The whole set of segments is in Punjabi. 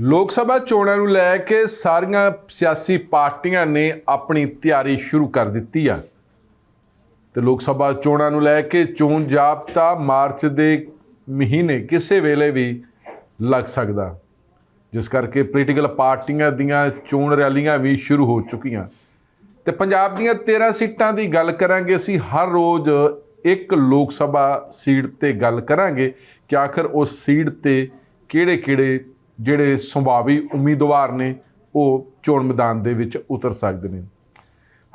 ਲੋਕ ਸਭਾ ਚੋਣਾਂ ਨੂੰ ਲੈ ਕੇ ਸਾਰੀਆਂ ਸਿਆਸੀ ਪਾਰਟੀਆਂ ਨੇ ਆਪਣੀ ਤਿਆਰੀ ਸ਼ੁਰੂ ਕਰ ਦਿੱਤੀ ਆ। ਤੇ ਲੋਕ ਸਭਾ ਚੋਣਾਂ ਨੂੰ ਲੈ ਕੇ ਚੋਣ ਜਾਬਤਾ ਮਾਰਚ ਦੇ ਮਹੀਨੇ ਕਿਸੇ ਵੇਲੇ ਵੀ ਲੱਗ ਸਕਦਾ। ਜਿਸ ਕਰਕੇ ਪੋਲੀਟੀਕਲ ਪਾਰਟੀਆਂ ਦੀਆਂ ਚੋਣ ਰੈਲੀਆਂ ਵੀ ਸ਼ੁਰੂ ਹੋ ਚੁੱਕੀਆਂ। ਤੇ ਪੰਜਾਬ ਦੀਆਂ 13 ਸੀਟਾਂ ਦੀ ਗੱਲ ਕਰਾਂਗੇ ਅਸੀਂ, ਹਰ ਰੋਜ਼ ਇੱਕ ਲੋਕ ਸਭਾ ਸੀਟ ਤੇ ਗੱਲ ਕਰਾਂਗੇ ਕਿ ਆਖਰ ਉਸ ਸੀਟ ਤੇ ਕਿਹੜੇ-ਕਿਹੜੇ ਜਿਹੜੇ ਸੰਭਾਵੀ ਉਮੀਦਵਾਰ ਨੇ, ਉਹ ਚੋਣ ਮੈਦਾਨ ਦੇ ਵਿੱਚ ਉਤਰ ਸਕਦੇ ਨੇ।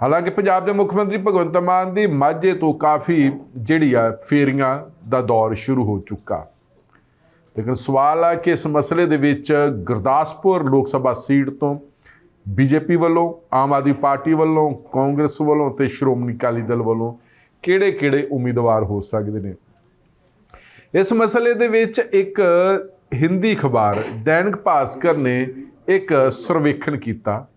ਹਾਲਾਂਕਿ ਪੰਜਾਬ ਦੇ ਮੁੱਖ ਮੰਤਰੀ ਭਗਵੰਤ ਮਾਨ ਦੀ ਮਾਝੇ ਤੋਂ ਕਾਫੀ ਜਿਹੜੀ ਆ, ਫੇਰੀਆਂ ਦਾ ਦੌਰ ਸ਼ੁਰੂ ਹੋ ਚੁੱਕਾ। ਲੇਕਿਨ ਸਵਾਲ ਆ ਕਿ ਇਸ ਮਸਲੇ ਦੇ ਵਿੱਚ ਗੁਰਦਾਸਪੁਰ ਲੋਕ ਸਭਾ ਸੀਟ ਤੋਂ ਬੀਜੇਪੀ ਵੱਲੋਂ, ਆਮ ਆਦਮੀ ਪਾਰਟੀ ਵੱਲੋਂ, ਕਾਂਗਰਸ ਵੱਲੋਂ ਤੇ ਸ਼੍ਰੋਮਣੀ ਅਕਾਲੀ ਦਲ ਵੱਲੋਂ ਕਿਹੜੇ-ਕਿਹੜੇ ਉਮੀਦਵਾਰ ਹੋ ਸਕਦੇ ਨੇ? ਇਸ ਮਸਲੇ ਦੇ ਵਿੱਚ ਇੱਕ ਹਿੰਦੀ ਅਖਬਾਰ ਦੈਨਿਕ ਭਾਸਕਰ ਨੇ ਇੱਕ ਸਰਵੇਖਣ ਕੀਤਾ।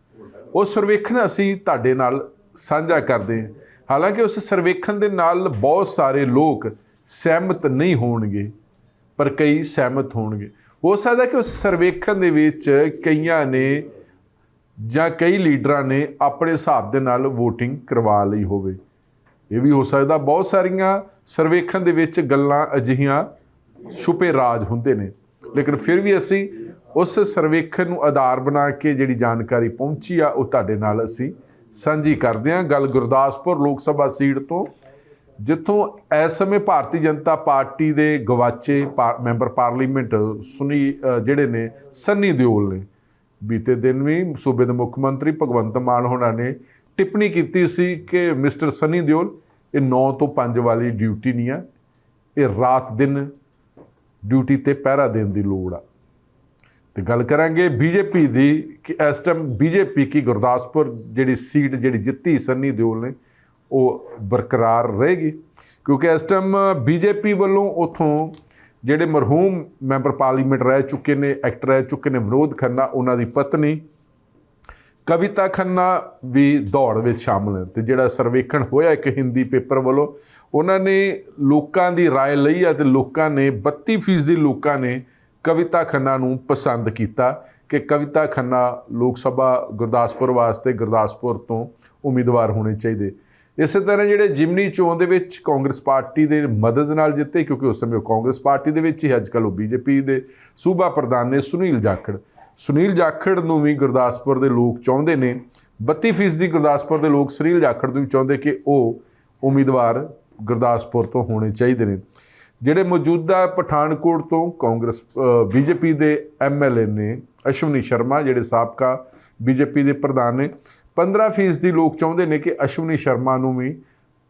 ਉਹ ਸਰਵੇਖਣ ਅਸੀਂ ਤੁਹਾਡੇ ਨਾਲ ਸਾਂਝਾ ਕਰਦੇ ਹਾਂ। ਹਾਲਾਂਕਿ ਉਸ ਸਰਵੇਖਣ ਦੇ ਨਾਲ ਬਹੁਤ ਸਾਰੇ ਲੋਕ ਸਹਿਮਤ ਨਹੀਂ ਹੋਣਗੇ, ਪਰ ਕਈ ਸਹਿਮਤ ਹੋਣਗੇ। ਹੋ ਸਕਦਾ ਕਿ ਉਸ ਸਰਵੇਖਣ ਦੇ ਵਿੱਚ ਕਈਆਂ ਨੇ ਜਾਂ ਕਈ ਲੀਡਰਾਂ ਨੇ ਆਪਣੇ ਹਿਸਾਬ ਦੇ ਨਾਲ VOTING ਕਰਵਾ ਲਈ ਹੋਵੇ। ਇਹ ਵੀ ਹੋ ਸਕਦਾ, ਬਹੁਤ ਸਾਰੀਆਂ ਸਰਵੇਖਣ ਦੇ ਵਿੱਚ ਗੱਲਾਂ ਅਜਿਹੀਆਂ ਛੁਪੇ ਰਾਜ ਹੁੰਦੇ ਨੇ। ਲੇਕਿਨ ਫਿਰ ਵੀ ਅਸੀਂ ਉਸ ਸਰਵੇਖਣ ਨੂੰ ਆਧਾਰ ਬਣਾ ਕੇ ਜਿਹੜੀ ਜਾਣਕਾਰੀ ਪਹੁੰਚੀ ਆ, ਉਹ ਤੁਹਾਡੇ ਨਾਲ ਅਸੀਂ ਸਾਂਝੀ ਕਰਦੇ ਹਾਂ। ਗੱਲ ਗੁਰਦਾਸਪੁਰ ਲੋਕ ਸਭਾ ਸੀਟ ਤੋਂ, ਜਿੱਥੋਂ ਇਸ ਸਮੇਂ ਭਾਰਤੀ ਜਨਤਾ ਪਾਰਟੀ ਦੇ ਗਵਾਚੇ ਪਾ- ਮੈਂਬਰ ਪਾਰਲੀਮੈਂਟ ਸੁਨੀ ਜਿਹੜੇ ਨੇ, ਸੰਨੀ ਦਿਓਲ ਨੇ। ਬੀਤੇ ਦਿਨ ਵੀ ਸੂਬੇ ਦੇ ਮੁੱਖ ਮੰਤਰੀ ਭਗਵੰਤ ਮਾਨ ਹੋਣਾ ਨੇ ਟਿੱਪਣੀ ਕੀਤੀ ਸੀ ਕਿ ਮਿਸਟਰ ਸੰਨੀ ਦਿਓਲ, ਇਹ 9 ਤੋਂ 5 ਵਾਲੀ ਡਿਊਟੀ ਨਹੀਂ ਆ, ਇਹ ਰਾਤ ਦਿਨ ਡਿਊਟੀ ਤੇ ਪਹਿਰਾ ਦੇਣ ਦੀ ਲੋੜ ਆ। ਤੇ ਗੱਲ ਕਰਾਂਗੇ ਬੀਜੇਪੀ ਦੀ ਕਿ ਇਸ ਟਾਈਮ ਬੀਜੇਪੀ ਕੀ ਗੁਰਦਾਸਪੁਰ ਜਿਹੜੀ ਸੀਟ ਜਿਹੜੀ ਜਿੱਤੀ ਸੰਨੀ ਦਿਓਲ ਨੇ, ਉਹ ਬਰਕਰਾਰ ਰਹੇਗੀ। ਕਿਉਂਕਿ ਇਸ ਟਾਈਮ ਬੀਜੇਪੀ ਵੱਲੋਂ ਉਥੋਂ ਜਿਹੜੇ ਮਰਹੂਮ ਮੈਂਬਰ ਪਾਰਲੀਮੈਂਟ ਰਹਿ ਚੁੱਕੇ ਨੇ ਐਕਟਰ ਰਹਿ ਚੁੱਕੇ ਨੇ ਵਿਨੋਦ ਖੰਨਾ ਉਹਨਾਂ ਦੀ ਪਤਨੀ ਕਵਿਤਾ ਖੰਨਾ ਵੀ ਦੌੜ ਵਿੱਚ ਸ਼ਾਮਲ ਹੈ ਤੇ ਜਿਹੜਾ ਸਰਵੇਖਣ ਹੋਇਆ ਇੱਕ ਹਿੰਦੀ ਪੇਪਰ ਵੱਲੋਂ ਉਹਨਾਂ ਨੇ ਲੋਕਾਂ ਦੀ رائے ਲਈ ਹੈ ਤੇ ਲੋਕਾਂ ਨੇ 32% ਦੀ ਲੋਕਾਂ ਨੇ ਕਵਿਤਾ ਖੰਨਾ ਨੂੰ ਪਸੰਦ ਕੀਤਾ ਕਿ ਕਵਿਤਾ ਖੰਨਾ ਲੋਕ ਸਭਾ ਗੁਰਦਾਸਪੁਰ ਵਾਸਤੇ ਗੁਰਦਾਸਪੁਰ ਤੋਂ ਉਮੀਦਵਾਰ ਹੋਣੇ ਚਾਹੀਦੇ ਇਸੇ ਤਰ੍ਹਾਂ ਜਿਹੜੇ ਜਿਮਨੀ ਚੋਣ ਦੇ ਵਿੱਚ ਕਾਂਗਰਸ ਪਾਰਟੀ ਦੇ ਮਦਦ ਨਾਲ ਜਿੱਤੇ ਕਿਉਂਕਿ ਉਸ ਸਮੇਂ ਉਹ ਕਾਂਗਰਸ ਪਾਰਟੀ ਦੇ ਵਿੱਚ ਹੀ ਅੱਜ ਕੱਲ੍ਹ ਉਹ ਬੀਜੇਪੀ ਦੇ ਸੂਬਾ ਪ੍ਰਧਾਨ ਨੇ ਸੁਨੀਲ ਜਾਖੜ ਸੁਨੀਲ ਜਾਖੜ ਨੂੰ ਵੀ ਗੁਰਦਾਸਪੁਰ ਦੇ ਲੋਕ ਚਾਹੁੰਦੇ ਨੇ। 32% ਦੀ ਗੁਰਦਾਸਪੁਰ ਦੇ ਲੋਕ ਸੁਨੀਲ ਜਾਖੜ ਨੂੰ ਵੀ ਚਾਹੁੰਦੇ ਕਿ ਉਹ ਉਮੀਦਵਾਰ ਗੁਰਦਾਸਪੁਰ ਤੋਂ ਹੋਣੇ ਚਾਹੀਦੇ ਨੇ। ਜਿਹੜੇ ਮੌਜੂਦਾ ਪਠਾਨਕੋਟ ਤੋਂ ਕਾਂਗਰਸ ਬੀਜੇਪੀ ਦੇ ਐਮਐਲਏ ਨੇ, ਅਸ਼ਵਨੀ ਸ਼ਰਮਾ ਜਿਹੜੇ ਸਾਬਕਾ ਬੀਜੇਪੀ ਦੇ ਪ੍ਰਧਾਨ ਨੇ 15% ਦੀ ਲੋਕ ਚਾਹੁੰਦੇ ਨੇ ਕਿ ਅਸ਼ਵਨੀ ਸ਼ਰਮਾ ਨੂੰ ਵੀ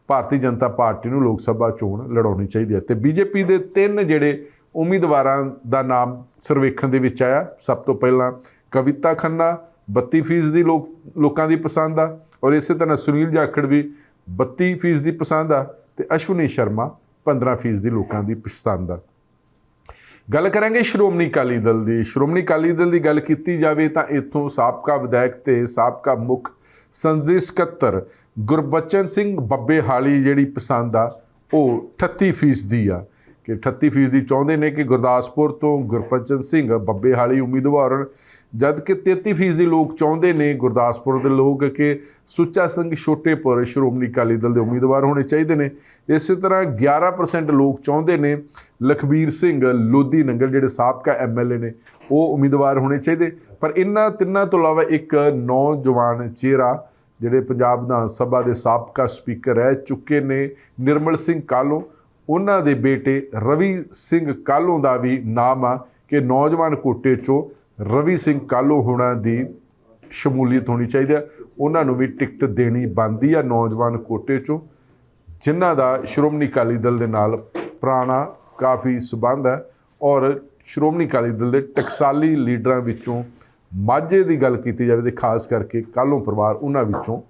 ਭਾਰਤੀ ਜਨਤਾ ਪਾਰਟੀ ਨੂੰ ਲੋਕ ਸਭਾ ਚੋਣ ਲੜਾਉਣੀ ਚਾਹੀਦੀ ਹੈ। ਤੇ ਬੀਜੇਪੀ ਦੇ ਤਿੰਨ ਜਿਹੜੇ ਉਮੀਦਵਾਰਾਂ ਦਾ ਨਾਮ ਸਰਵੇਖਣ ਦੇ ਵਿੱਚ ਆਇਆ। ਸਭ ਤੋਂ ਪਹਿਲਾਂ ਕਵਿਤਾ ਖੰਨਾ 32% ਦੀ ਲੋਕ, ਲੋਕਾਂ ਦੀ ਪਸੰਦ ਆ। ਔਰ ਇਸੇ ਤਰ੍ਹਾਂ ਸੁਨੀਲ ਜਾਖੜ ਵੀ 32% ਦੀ ਪਸੰਦ ਆ ਤੇ ਅਸ਼ਵਨੀ ਸ਼ਰਮਾ 15% ਦੀ ਲੋਕਾਂ ਦੀ ਪਸੰਦ ਆ। ਗੱਲ ਕਰਾਂਗੇ ਸ਼੍ਰੋਮਣੀ ਅਕਾਲੀ ਦਲ ਦੀ। ਸ਼੍ਰੋਮਣੀ ਅਕਾਲੀ ਦਲ ਦੀ ਗੱਲ ਕੀਤੀ ਜਾਵੇ ਤਾਂ ਇੱਥੋਂ ਸਾਬਕਾ ਵਿਧਾਇਕ ਤੇ ਸਾਬਕਾ ਮੁੱਖ ਸੰਸਦੀ ਸਕੱਤਰ ਗੁਰਬਚਨ ਸਿੰਘ ਬੱਬੇ ਹਾਲੀ ਜਿਹੜੀ ਪਸੰਦ ਆ, ਉਹ 38% ਦੀ ਆ। ਕਿ 38% ਚਾਹੁੰਦੇ ਨੇ ਕਿ ਗੁਰਦਾਸਪੁਰ ਤੋਂ ਗੁਰਬਚਨ ਸਿੰਘ ਬੱਬੇਹਾਲੀ ਉਮੀਦਵਾਰ ਹੋਣ ਜਦ ਕਿ 33% ਲੋਕ ਚਾਹੁੰਦੇ ਨੇ ਗੁਰਦਾਸਪੁਰ ਦੇ ਲੋਕ ਕਿ ਸੁੱਚਾ ਸਿੰਘ ਛੋਟੇਪੁਰ ਸ਼੍ਰੋਮਣੀ ਅਕਾਲੀ ਦਲ ਦੇ ਉਮੀਦਵਾਰ ਹੋਣੇ ਚਾਹੀਦੇ ਨੇ। ਇਸੇ ਤਰ੍ਹਾਂ 11% ਲੋਕ ਚਾਹੁੰਦੇ ਨੇ ਲਖਬੀਰ ਸਿੰਘ ਲੋਧੀ ਨੰਗਲ, ਜਿਹੜੇ ਸਾਬਕਾ ਐਮਐਲਏ ਨੇ, ਉਹ ਉਮੀਦਵਾਰ ਹੋਣੇ ਚਾਹੀਦੇ। ਪਰ ਇਹਨਾਂ ਤਿੰਨਾਂ ਤੋਂ ਇਲਾਵਾ ਇੱਕ ਨੌਜਵਾਨ ਚਿਹਰਾ, ਜਿਹੜੇ ਪੰਜਾਬ ਵਿਧਾਨ ਸਭਾ ਦੇ ਸਾਬਕਾ ਸਪੀਕਰ ਰਹਿ ਚੁੱਕੇ ਨੇ, ਨਿਰਮਲ ਸਿੰਘ ਕਾਲੋਂ ਉਹਨਾਂ ਦੇ ਬੇਟੇ ਰਵੀ ਸਿੰਘ ਕਾਲੋ ਦਾ ਵੀ ਨਾਮ ਆ ਕਿ ਨੌਜਵਾਨ ਕੋਟੇ ਚੋਂ ਰਵੀ ਸਿੰਘ ਕਾਲੋ ਹੋਣਾ ਦੀ ਸ਼ਮੂਲੀਅਤ ਹੋਣੀ ਚਾਹੀਦੀ ਹੈ ਉਹਨਾਂ ਨੂੰ ਵੀ ਟਿਕਟ ਦੇਣੀ ਬੰਦੀ ਆ ਨੌਜਵਾਨ ਕੋਟੇ ਚੋਂ, ਜਿਨ੍ਹਾਂ ਦਾ ਸ਼੍ਰੋਮਣੀ ਅਕਾਲੀ ਦਲ ਦੇ ਨਾਲ ਪੁਰਾਣਾ ਕਾਫੀ ਸਬੰਧ ਹੈ ਔਰ ਸ਼੍ਰੋਮਣੀ ਅਕਾਲੀ ਦਲ ਦੇ ਟਕਸਾਲੀ ਲੀਡਰਾਂ ਵਿੱਚੋਂ ਮਾਝੇ ਦੀ ਗੱਲ ਕੀਤੀ ਜਾਵੇ ਤੇ ਖਾਸ ਕਰਕੇ ਕਾਲੋਂ ਪਰਿਵਾਰ ਉਹਨਾਂ ਵਿੱਚੋਂ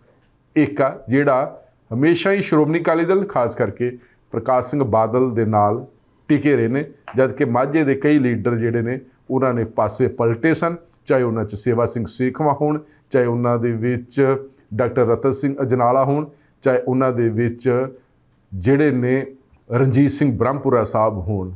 ਇੱਕ ਆ, ਜਿਹੜਾ ਹਮੇਸ਼ਾ ਹੀ ਸ਼੍ਰੋਮਣੀ ਅਕਾਲੀ ਦਲ, ਖਾਸ ਕਰਕੇ ਪ੍ਰਕਾਸ਼ ਸਿੰਘ ਬਾਦਲ ਦੇ ਨਾਲ ਟਿਕੇ ਰਹੇ ਨੇ ਜਦ ਕਿ ਮਾਝੇ ਦੇ ਕਈ ਲੀਡਰ ਜਿਹੜੇ ਨੇ, ਉਹਨਾਂ ਨੇ ਪਾਸੇ ਪਲਟੇ ਸਨ, ਚਾਹੇ ਉਹਨਾਂ 'ਚ ਸੇਵਾ ਸਿੰਘ ਸੇਖਵਾ ਹੋਣ, ਚਾਹੇ ਉਹਨਾਂ ਦੇ ਵਿੱਚ ਡਾਕਟਰ ਰਤਨ ਸਿੰਘ ਅਜਨਾਲਾ ਹੋਣ, ਚਾਹੇ ਉਹਨਾਂ ਦੇ ਵਿੱਚ ਜਿਹੜੇ ਨੇ ਰਣਜੀਤ ਸਿੰਘ ਬ੍ਰਹਮਪੁਰਾ ਸਾਹਿਬ ਹੋਣ।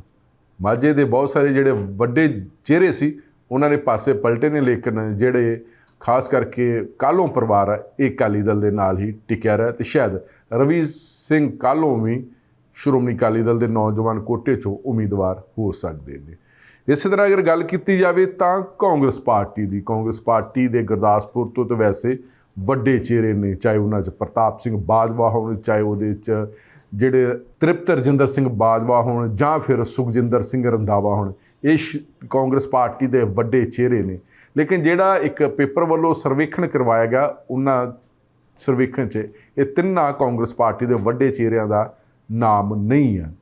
ਮਾਝੇ ਦੇ ਬਹੁਤ ਸਾਰੇ ਜਿਹੜੇ ਵੱਡੇ ਚਿਹਰੇ ਸੀ, ਉਹਨਾਂ ਨੇ ਪਾਸੇ ਪਲਟੇ ਨੇ, ਲੇਕਿਨ ਜਿਹੜੇ ਖਾਸ ਕਰਕੇ ਕਾਲੋਂ ਪਰਿਵਾਰ ਹੈ ਇਹ ਅਕਾਲੀ ਦਲ ਦੇ ਨਾਲ ਹੀ ਟਿਕਿਆ ਰਿਹਾ ਤੇ ਸ਼ਾਇਦ ਰਵੀ ਸਿੰਘ ਕਾਲੋਂ ਵੀ ਸ਼੍ਰੋਮਣੀ ਅਕਾਲੀ ਦਲ ਦੇ ਨੌਜਵਾਨ ਕੋਟੇ ਚੋਂ ਉਮੀਦਵਾਰ ਹੋ ਸਕਦੇ ਨੇ। ਇਸੇ ਤਰ੍ਹਾਂ ਅਗਰ ਗੱਲ ਕੀਤੀ ਜਾਵੇ ਤਾਂ ਕਾਂਗਰਸ ਪਾਰਟੀ ਦੀ, ਕਾਂਗਰਸ ਪਾਰਟੀ ਦੇ ਗੁਰਦਾਸਪੁਰ ਤੋਂ ਤਾਂ ਵੈਸੇ ਵੱਡੇ ਚਿਹਰੇ ਨੇ, ਚਾਹੇ ਉਹਨਾਂ 'ਚ ਪ੍ਰਤਾਪ ਸਿੰਘ ਬਾਜਵਾ ਹੋਣ, ਚਾਹੇ ਉਹਦੇ 'ਚ ਜਿਹੜੇ ਤ੍ਰਿਪਤ ਰਜਿੰਦਰ ਸਿੰਘ ਬਾਜਵਾ ਹੋਣ ਜਾਂ ਫਿਰ ਸੁਖਜਿੰਦਰ ਸਿੰਘ ਰੰਧਾਵਾ ਹੋਣ, ਇਹ ਸ਼- ਕਾਂਗਰਸ ਪਾਰਟੀ ਦੇ ਵੱਡੇ ਚਿਹਰੇ ਨੇ। ਲੇਕਿਨ ਜਿਹੜਾ ਇੱਕ ਪੇਪਰ ਵੱਲੋਂ ਸਰਵੇਖਣ ਕਰਵਾਇਆ ਗਿਆ, ਉਹਨਾਂ ਸਰਵੇਖਣ 'ਚ ਇਹ ਤਿੰਨਾਂ ਕਾਂਗਰਸ ਪਾਰਟੀ ਦੇ ਵੱਡੇ ਚਿਹਰਿਆਂ ਦਾ ਨਾਮ ਨਹੀਂ ਹੈ।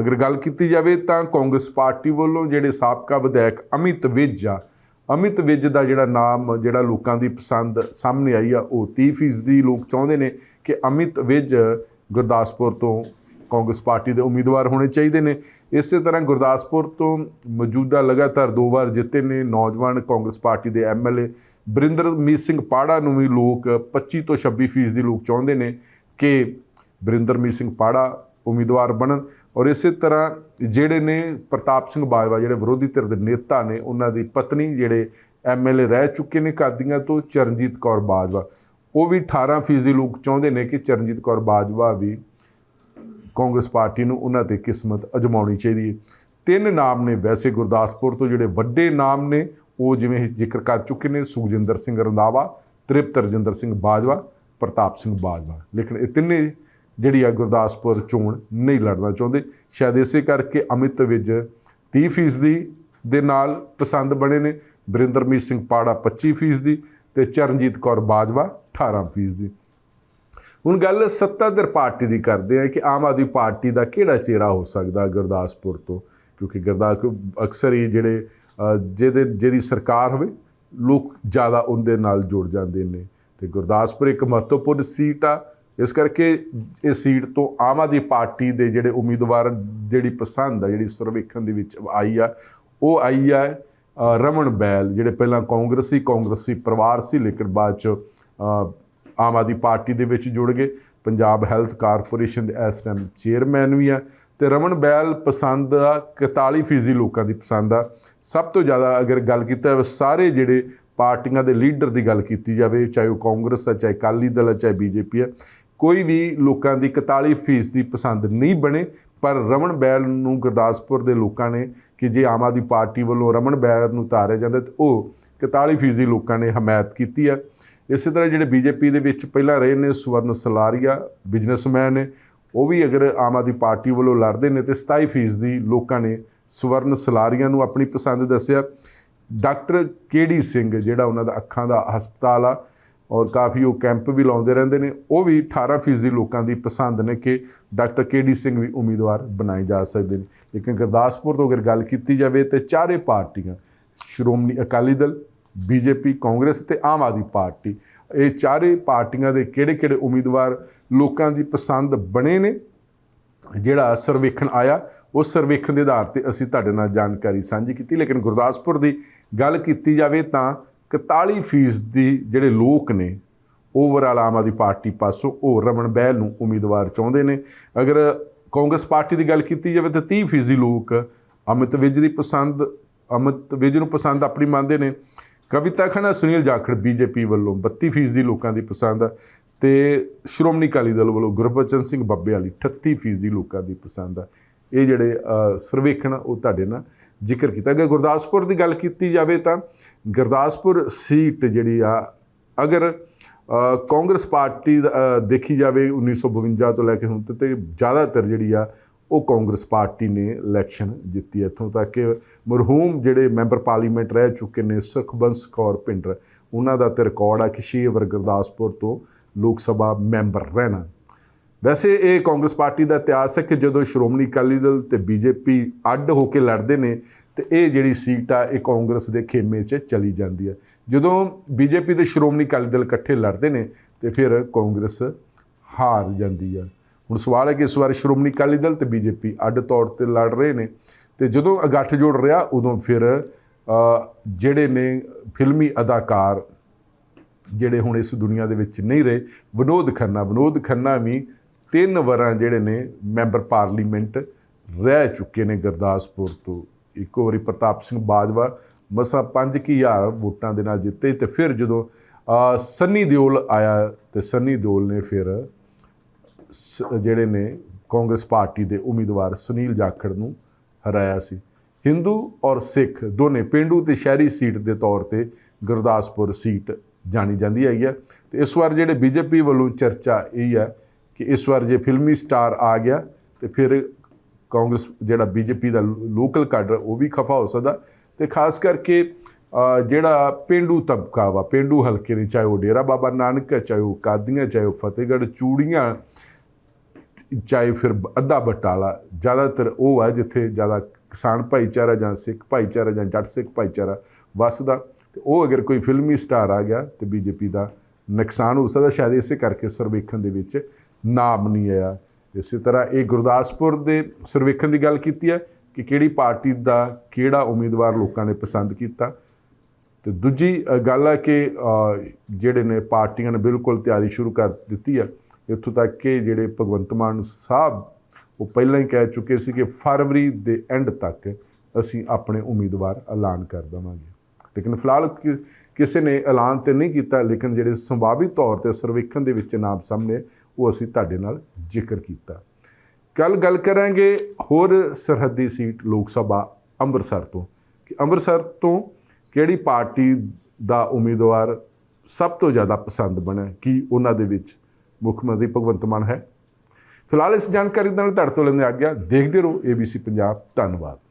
ਅਗਰ ਗੱਲ ਕੀਤੀ ਜਾਵੇ ਤਾਂ ਕਾਂਗਰਸ ਪਾਰਟੀ ਵੱਲੋਂ ਜਿਹੜੇ ਸਾਬਕਾ ਵਿਧਾਇਕ ਅਮਿਤ ਵਿਜ ਆ, ਅਮਿਤ ਵਿਜ ਦਾ ਜਿਹੜਾ ਨਾਮ, ਜਿਹੜਾ ਲੋਕਾਂ ਦੀ ਪਸੰਦ ਸਾਹਮਣੇ ਆਈ ਆ, ਉਹ 30% ਦੀ ਲੋਕ ਚਾਹੁੰਦੇ ਨੇ ਕਿ ਅਮਿਤ ਵਿਜ ਗੁਰਦਾਸਪੁਰ ਤੋਂ ਕਾਂਗਰਸ ਪਾਰਟੀ ਦੇ ਉਮੀਦਵਾਰ ਹੋਣੇ ਚਾਹੀਦੇ ਨੇ। ਇਸੇ ਤਰ੍ਹਾਂ ਗੁਰਦਾਸਪੁਰ ਤੋਂ ਮੌਜੂਦਾ ਲਗਾਤਾਰ ਦੋ ਵਾਰ ਜਿੱਤੇ ਨੇ ਨੌਜਵਾਨ ਕਾਂਗਰਸ ਪਾਰਟੀ ਦੇ ਐਮਐਲਏ ਬਰਿੰਦਰਮੀਤ ਸਿੰਘ ਪਾੜਾ ਨੂੰ ਵੀ ਲੋਕ 25 ਤੋਂ 26% ਦੀ ਲੋਕ ਚਾਹੁੰਦੇ ਨੇ ਕਿ ਬਰਿੰਦਰਮੀਤ ਸਿੰਘ ਪਾੜਾ ਉਮੀਦਵਾਰ ਬਣਨ। ਔਰ ਇਸੇ ਤਰ੍ਹਾਂ ਜਿਹੜੇ ਨੇ ਪ੍ਰਤਾਪ ਸਿੰਘ ਬਾਜਵਾ, ਜਿਹੜੇ ਵਿਰੋਧੀ ਧਿਰ ਦੇ ਨੇਤਾ ਨੇ, ਉਹਨਾਂ ਦੀ ਪਤਨੀ ਜਿਹੜੇ ਐਮਐਲਏ ਰਹਿ ਚੁੱਕੇ ਨੇ ਕਾਦੀਆਂ ਤੋਂ, ਚਰਨਜੀਤ ਕੌਰ ਬਾਜਵਾ। ਉਹ ਵੀ 18% ਲੋਕ ਚਾਹੁੰਦੇ ਨੇ ਕਿ ਚਰਨਜੀਤ ਕੌਰ ਬਾਜਵਾ ਵੀ ਕਾਂਗਰਸ ਪਾਰਟੀ ਨੂੰ ਉਹਨਾਂ ਤੇ ਕਿਸਮਤ ਅਜਮਾਉਣੀ ਚਾਹੀਦੀ ਹੈ। ਤਿੰਨ ਨਾਮ ਨੇ ਵੈਸੇ ਗੁਰਦਾਸਪੁਰ ਤੋਂ, ਜਿਹੜੇ ਵੱਡੇ ਨਾਮ ਨੇ, ਉਹ ਜਿਵੇਂ ਜ਼ਿਕਰ ਕਰ ਚੁੱਕੇ ਨੇ, ਸੁਖਜਿੰਦਰ ਸਿੰਘ ਰੰਧਾਵਾ, ਤ੍ਰਿਪਤ ਰਜਿੰਦਰ ਸਿੰਘ ਬਾਜਵਾ, ਪ੍ਰਤਾਪ ਸਿੰਘ ਬਾਜਵਾ। ਲੇਕਿਨ ਇਹ ਤਿੰਨੇ ਜਿਹੜੀ ਆ ਗੁਰਦਾਸਪੁਰ ਚੋਣ ਨਹੀਂ ਲੜਨਾ ਚਾਹੁੰਦੇ। ਸ਼ਾਇਦ ਇਸੇ ਕਰਕੇ ਅਮਿਤ ਵਿਜ 30% ਦੀ ਦੇ ਨਾਲ ਪਸੰਦ ਬਣੇ ਨੇ। ਬਰਿੰਦਰਮੀਤ ਸਿੰਘ ਪਾੜਾ 25% ਦੀ ਤੇ ਚਰਨਜੀਤ ਕੌਰ ਬਾਜਵਾ 18% ਦੀ ਹੁਣ ਗੱਲ ਸੱਤਾਧਰ ਪਾਰਟੀ ਦੀ ਕਰਦੇ ਆ ਕਿ ਆਮ ਆਦਮੀ ਪਾਰਟੀ ਦਾ ਕਿਹੜਾ ਚਿਹਰਾ ਹੋ ਸਕਦਾ ਗੁਰਦਾਸਪੁਰ ਤੋਂ? ਕਿਉਂਕਿ ਗੁਰਦਾਸਪੁਰ ਅਕਸਰ ਹੀ ਜਿਹੜੇ ਜਿਹਦੇ, ਜਿਹਦੀ ਸਰਕਾਰ ਹੋਵੇ, ਲੋਕ ਜ਼ਿਆਦਾ ਉਹਦੇ ਨਾਲ ਜੁੜ ਜਾਂਦੇ ਨੇ। ਤੇ ਗੁਰਦਾਸਪੁਰ ਇੱਕ ਮਹੱਤਵਪੂਰਨ ਸੀਟ ਆ। ਇਸ ਕਰਕੇ ਇਹ ਸੀਟ ਤੋਂ ਆਮ ਆਦਮੀ ਪਾਰਟੀ ਦੇ ਜਿਹੜੇ ਉਮੀਦਵਾਰ ਜਿਹੜੀ ਪਸੰਦ ਆ ਜਿਹੜੀ ਸਰਵੇਖਣ ਦੇ ਵਿੱਚ ਆਈ ਆ ਉਹ ਆਈ ਆ ਅ, ਰਮਨ ਬੈਲ ਜਿਹੜੇ ਪਹਿਲਾਂ ਕਾਂਗਰਸੀ ਕਾਂਗਰਸੀ ਪਰਿਵਾਰ ਸੀ ਲੇਕਿਨ ਬਾਅਦ ਚ ਆਮ ਆਦਮੀ ਪਾਰਟੀ ਦੇ ਵਿੱਚ ਜੁੜ ਗਏ। ਪੰਜਾਬ ਹੈਲਥ ਕਾਰਪੋਰੇਸ਼ਨ ਦੇ ਇਸ ਟਾਈਮ ਚੇਅਰਮੈਨ ਵੀ ਆ ਤੇ ਰਮਨ ਬੈਲ ਪਸੰਦ ਆ 41% ਲੋਕਾਂ ਦੀ ਪਸੰਦ ਆ। ਸਭ ਤੋਂ ਜ਼ਿਆਦਾ ਅਗਰ ਗੱਲ ਕੀਤਾ ਜਾਵੇ ਸਾਰੇ ਜਿਹੜੇ ਪਾਰਟੀਆਂ ਦੇ ਲੀਡਰ ਦੀ ਗੱਲ ਕੀਤੀ ਜਾਵੇ ਚਾਹੇ ਉਹ ਕਾਂਗਰਸ ਆ ਚਾਹੇ ਅਕਾਲੀ ਦਲ ਆ ਚਾਹੇ ਬੀਜੇਪੀ ਆ ਕੋਈ ਵੀ ਲੋਕਾਂ ਦੀ 41% ਦੀ ਪਸੰਦ ਨਹੀਂ ਬਣੇ, ਪਰ ਰਮਨ ਬੈਲ ਨੂੰ ਗੁਰਦਾਸਪੁਰ ਦੇ ਲੋਕਾਂ ਨੇ ਕਿ ਜੇ ਆਮ ਆਦਮੀ ਪਾਰਟੀ ਵੱਲੋਂ ਰਮਨ ਬੈਲ ਨੂੰ ਉਤਾਰਿਆ ਜਾਂਦਾ, ਤਾਂ ਉਹ 41% ਦੀ ਲੋਕਾਂ ਨੇ ਹਮਾਇਤ ਕੀਤੀ ਆ। ਇਸੇ ਤਰ੍ਹਾਂ ਜਿਹੜੇ ਬੀਜੇਪੀ ਦੇ ਵਿੱਚ ਪਹਿਲਾਂ ਰਹੇ ਨੇ ਸਵਰਨ ਸਲਾਰੀਆ, ਬਿਜ਼ਨਸਮੈਨ ਨੇ, ਉਹ ਵੀ ਅਗਰ ਆਮ ਆਦਮੀ ਪਾਰਟੀ ਵੱਲੋਂ ਲੜਦੇ ਨੇ, ਤੇ 27% ਦੀ ਲੋਕਾਂ ਨੇ ਸਵਰਨ ਸਲਾਰੀਆ ਨੂੰ ਆਪਣੀ ਪਸੰਦ ਦੱਸਿਆ। ਡਾਕਟਰ ਕੇਡੀ ਸਿੰਘ, ਜਿਹੜਾ ਉਹਨਾਂ ਦਾ ਅੱਖਾਂ ਦਾ ਹਸਪਤਾਲ ਆ ਔਰ ਕਾਫੀ ਉਹ ਕੈਂਪ ਵੀ ਲਾਉਂਦੇ ਰਹਿੰਦੇ ਨੇ। ਉਹ ਵੀ 18% ਲੋਕਾਂ ਦੀ ਪਸੰਦ ਨੇ ਕਿ ਡਾਕਟਰ ਕੇਡੀ ਸਿੰਘ ਵੀ ਉਮੀਦਵਾਰ ਬਣਾਏ ਜਾ ਸਕਦੇ ਨੇ। ਲੇਕਿਨ ਗੁਰਦਾਸਪੁਰ ਤੋਂ ਅਗਰ ਗੱਲ ਕੀਤੀ ਜਾਵੇ ਤੇ ਚਾਰੇ ਪਾਰਟੀਆਂ, ਸ਼੍ਰੋਮਣੀ ਅਕਾਲੀ ਦਲ ਬੀਜੇਪੀ ਕਾਂਗਰਸ ਤੇ ਆਮ ਆਦਮੀ ਪਾਰਟੀ, ਇਹ ਚਾਰੇ ਪਾਰਟੀਆਂ ਦੇ ਕਿਹੜੇ-ਕਿਹੜੇ ਉਮੀਦਵਾਰ ਲੋਕਾਂ ਦੀ ਪਸੰਦ ਬਣੇ ਨੇ, ਜਿਹੜਾ ਸਰਵੇਖਣ ਆਇਆ ਉਸ ਸਰਵੇਖਣ ਦੇ ਆਧਾਰ ਤੇ ਅਸੀਂ ਤੁਹਾਡੇ ਨਾਲ ਜਾਣਕਾਰੀ ਸਾਂਝੀ ਕੀਤੀ। ਲੇਕਿਨ ਗੁਰਦਾਸਪੁਰ ਦੀ ਗੱਲ ਕੀਤੀ ਜਾਵੇ ਤਾਂ 41% ਦੀ ਜਿਹੜੇ ਲੋਕ ਨੇ ਓਵਰਆਲ ਆਮ ਆਦਮੀ ਪਾਰਟੀ ਪਾਸੋਂ ਉਹ ਰਮਨ ਬਹਿਲ ਨੂੰ ਉਮੀਦਵਾਰ ਚਾਹੁੰਦੇ ਨੇ। ਅਗਰ ਕਾਂਗਰਸ ਪਾਰਟੀ ਦੀ ਗੱਲ ਕੀਤੀ ਜਾਵੇ ਤਾਂ 30% ਲੋਕ ਅਮਿਤ ਵਿਜ ਦੀ ਪਸੰਦ, ਅਮਿਤ ਵਿਜ ਨੂੰ ਪਸੰਦ ਆਪਣੀ ਮੰਨਦੇ ਨੇ। ਕਵਿਤਾ ਖੰਨਾ, ਸੁਨੀਲ ਜਾਖੜ ਬੀਜੇਪੀ ਵੱਲੋਂ 32% ਲੋਕਾਂ ਦੀ ਪਸੰਦ ਆ ਤੇ ਸ਼੍ਰੋਮਣੀ ਅਕਾਲੀ ਦਲ ਵੱਲੋਂ ਗੁਰਬਚਨ ਸਿੰਘ ਬੱਬੇ ਵਾਲੀ 38% ਲੋਕਾਂ ਦੀ ਪਸੰਦ। ਆ ਇਹ ਜਿਹੜੇ ਸਰਵੇਖਣ ਉਹ ਤੁਹਾਡੇ ਨਾਲ ਜ਼ਿਕਰ ਕੀਤਾ। ਗਿਆ ਗੁਰਦਾਸਪੁਰ ਦੀ ਗੱਲ ਕੀਤੀ ਜਾਵੇ ਤਾਂ ਗੁਰਦਾਸਪੁਰ ਸੀਟ ਜਿਹੜੀ ਆ ਅਗਰ ਕਾਂਗਰਸ ਪਾਰਟੀ ਦਾ, ਦੇਖੀ ਜਾਵੇ 1952 ਤੋਂ ਲੈ ਕੇ ਹੁਣ ਤੱਕ ਤੇ ਜ਼ਿਆਦਾਤਰ ਜਿਹੜੀ ਆ ਉਹ ਕਾਂਗਰਸ ਪਾਰਟੀ ਨੇ ਇਲੈਕਸ਼ਨ ਜਿੱਤੀ ਇੱਥੋਂ ਤੱਕ। ਕਿ ਮਰਹੂਮ ਜਿਹੜੇ ਮੈਂਬਰ ਪਾਰਲੀਮੈਂਟ ਰਹਿ ਚੁੱਕੇ ਨੇ ਸੁਖਬੰਸ ਕੌਰ ਪਿੰਡਰ ਉਹਨਾਂ ਦਾ ਤੇ ਰਿਕਾਰਡ ਆ ਕਿ ਛੇ ਵਾਰ ਗੁਰਦਾਸਪੁਰ ਤੋਂ ਲੋਕ ਸਭਾ ਮੈਂਬਰ ਰਹਿਣਾ। ਵੈਸੇ ਇਹ ਕਾਂਗਰਸ ਪਾਰਟੀ ਦਾ ਇਤਿਹਾਸ ਹੈ ਕਿ ਜਦੋਂ ਸ਼੍ਰੋਮਣੀ ਅਕਾਲੀ ਦਲ ਤੇ ਬੀਜੇਪੀ ਅੱਡ ਹੋ ਕੇ ਲੜਦੇ ਨੇ ਤੇ ਇਹ ਜਿਹੜੀ ਸੀਟ ਆ, ਇਹ ਕਾਂਗਰਸ ਦੇ ਖੇਮੇ 'ਚ ਚਲੀ ਜਾਂਦੀ ਹੈ। ਜਦੋਂ ਬੀਜੇਪੀ ਤੇ ਸ਼੍ਰੋਮਣੀ ਅਕਾਲੀ ਦਲ ਇਕੱਠੇ ਲੜਦੇ ਨੇ ਤੇ ਫਿਰ ਕਾਂਗਰਸ ਹਾਰ ਜਾਂਦੀ ਆ। ਹੁਣ ਸਵਾਲ ਹੈ ਕਿ ਇਸ ਵਾਰ ਸ਼੍ਰੋਮਣੀ ਅਕਾਲੀ ਦਲ ਤੇ ਬੀਜੇਪੀ ਅੱਡ ਤੌਰ ਤੇ ਲੜ ਰਹੇ ਨੇ ਤੇ ਜਦੋਂ ਇਕੱਠ ਜੋੜ ਰਿਹਾ, ਉਦੋਂ ਫਿਰ ਜਿਹੜੇ ਨੇ ਫਿਲਮੀ ਅਦਾਕਾਰ ਜਿਹੜੇ ਹੁਣ ਇਸ ਦੁਨੀਆ ਦੇ ਵਿੱਚ ਨਹੀਂ ਰਹੇ, ਵਿਨੋਦ ਖੰਨਾ ਵਿਨੋਦ ਖੰਨਾ ਵੀ ਤਿੰਨ ਵਾਰਾਂ ਜਿਹੜੇ ਨੇ ਮੈਂਬਰ ਪਾਰਲੀਮੈਂਟ ਰਹਿ ਚੁੱਕੇ ਨੇ ਗੁਰਦਾਸਪੁਰ ਤੋਂ। ਇੱਕ ਵਾਰੀ ਪ੍ਰਤਾਪ ਸਿੰਘ ਬਾਜਵਾ ਮਸਾਂ 5000 ਵੋਟਾਂ ਦੇ ਨਾਲ ਜਿੱਤੇ ਤੇ ਫਿਰ ਜਦੋਂ ਸੰਨੀ ਦਿਓਲ ਆਇਆ ਤੇ ਸੰਨੀ ਦਿਓਲ ਨੇ ਫਿਰ ਸ- ਜਿਹੜੇ ਨੇ ਕਾਂਗਰਸ ਪਾਰਟੀ ਦੇ ਉਮੀਦਵਾਰ ਸੁਨੀਲ ਜਾਖੜ ਨੂੰ ਹਰਾਇਆ ਸੀ। ਹਿੰਦੂ ਔਰ ਸਿੱਖ ਦੋਨੇ ਪਿੰਡੂ ਤੇ ਸ਼ਹਿਰੀ ਸੀਟ ਦੇ ਤੌਰ ਤੇ ਗੁਰਦਾਸਪੁਰ ਸੀਟ ਜਾਣੀ ਜਾਂਦੀ ਹੈਗੀ ਹੈ ਤੇ ਇਸ ਵਾਰ ਜਿਹੜੇ ਬੀਜੇਪੀ ਵੱਲੋਂ ਚਰਚਾ ਇਹ ਹੈ ਕਿ ਇਸ ਵਾਰ ਜੇ ਫਿਲਮੀ ਸਟਾਰ ਆ ਗਿਆ ਤੇ ਫਿਰ ਕਾਂਗਰਸ ਜਿਹੜਾ ਬੀਜੇਪੀ ਦਾ ਲੋਕਲ ਕਾਡਰ ਉਹ ਵੀ ਖਫਾ ਹੋ ਸਕਦਾ। ਤੇ ਖਾਸ ਕਰਕੇ ਜਿਹੜਾ ਪਿੰਡੂ ਤਬਕਾ ਵਾ, ਪਿੰਡੂ ਹਲਕੇ ਨੇ, ਚਾਹੇ ਉਹ ਡੇਰਾ ਬਾਬਾ ਨਾਨਕ ਹੈ, ਚਾਹੇ ਉਹ ਕਾਦੀਆਂ, ਚਾਹੇ ਉਹ ਫਤਿਹਗੜ੍ਹ ਚੂੜੀਆਂ, ਚਾਹੇ ਫਿਰ ਅੱਧਾ ਬਟਾਲਾ, ਜ਼ਿਆਦਾਤਰ ਉਹ ਆ ਜਿੱਥੇ ਜ਼ਿਆਦਾ ਕਿਸਾਨ ਭਾਈਚਾਰਾ ਜਾਂ ਸਿੱਖ ਭਾਈਚਾਰਾ ਜਾਂ ਜੱਟ ਸਿੱਖ ਭਾਈਚਾਰਾ ਵਸਦਾ। ਤੇ ਉਹ ਅਗਰ ਕੋਈ ਫਿਲਮੀ ਸਟਾਰ ਆ ਗਿਆ ਤੇ ਬੀਜੇਪੀ ਦਾ ਨੁਕਸਾਨ ਹੋ ਸਕਦਾ, ਸ਼ਾਇਦ ਇਸੇ ਕਰਕੇ ਸਰਵੇਖਣ ਦੇ ਵਿੱਚ ਨਾਮ ਨਹੀਂ ਆਇਆ। ਇਸੇ ਤਰ੍ਹਾਂ ਇਹ ਗੁਰਦਾਸਪੁਰ ਦੇ ਸਰਵੇਖਣ ਦੀ ਗੱਲ ਕੀਤੀ ਹੈ ਕਿ ਕਿਹੜੀ ਪਾਰਟੀ ਦਾ ਕਿਹੜਾ ਉਮੀਦਵਾਰ ਲੋਕਾਂ ਨੇ ਪਸੰਦ ਕੀਤਾ। ਤੇ ਦੂਜੀ ਗੱਲ ਹੈ ਕਿ ਜਿਹੜੇ ਨੇ ਪਾਰਟੀਆਂ ਨੇ ਬਿਲਕੁਲ ਤਿਆਰੀ ਸ਼ੁਰੂ ਕਰ ਦਿੱਤੀ ਹੈ। ਇੱਥੋਂ ਤੱਕ ਕਿ ਜਿਹੜੇ ਭਗਵੰਤ ਮਾਨ ਸਾਹਿਬ, ਉਹ ਪਹਿਲਾਂ ਹੀ ਕਹਿ ਚੁੱਕੇ ਸੀ ਕਿ ਫਰਵਰੀ ਦੇ ਐਂਡ ਤੱਕ ਅਸੀਂ ਆਪਣੇ ਉਮੀਦਵਾਰ ਐਲਾਨ ਕਰ ਦੇਵਾਂਗੇ। ਲੇਕਿਨ ਫਿਲਹਾਲ ਕਿ- ਕਿਸੇ ਨੇ ਐਲਾਨ ਤੇ ਨਹੀਂ ਕੀਤਾ, ਲੇਕਿਨ ਜਿਹੜੇ ਸੰਭਾਵਿਤ ਤੌਰ ਤੇ ਸਰਵੇਖਣ ਦੇ ਵਿੱਚ ਨਾਮ ਸਾਹਮਣੇ ਉਹ ਅਸੀਂ ਤੁਹਾਡੇ ਨਾਲ ਜ਼ਿਕਰ ਕੀਤਾ। ਕੱਲ ਗੱਲ ਕਰਾਂਗੇ ਹੋਰ ਸਰਹੱਦੀ ਸੀਟ ਲੋਕ ਸਭਾ ਅੰਮ੍ਰਿਤਸਰ ਤੋਂ ਕਿ ਅੰਮ੍ਰਿਤਸਰ ਤੋਂ ਕਿਹੜੀ ਪਾਰਟੀ ਦਾ ਉਮੀਦਵਾਰ ਸਭ ਤੋਂ ਜ਼ਿਆਦਾ ਪਸੰਦ ਬਣਿਆ ਕੀ ਉਹਨਾਂ ਦੇ ਵਿੱਚ ਮੁੱਖ ਮੰਤਰੀ ਭਗਵੰਤ ਮਾਨ ਹੈ? ਫਿਲਹਾਲ ਇਸ ਜਾਣਕਾਰੀ ਦੇ ਨਾਲ ਤੁਹਾਡੇ ਤੋਂ ਲੈਂਦੇ ਆ ਗਿਆ ਦੇਖਦੇ ਰਹੋ ABC ਪੰਜਾਬ। ਧੰਨਵਾਦ।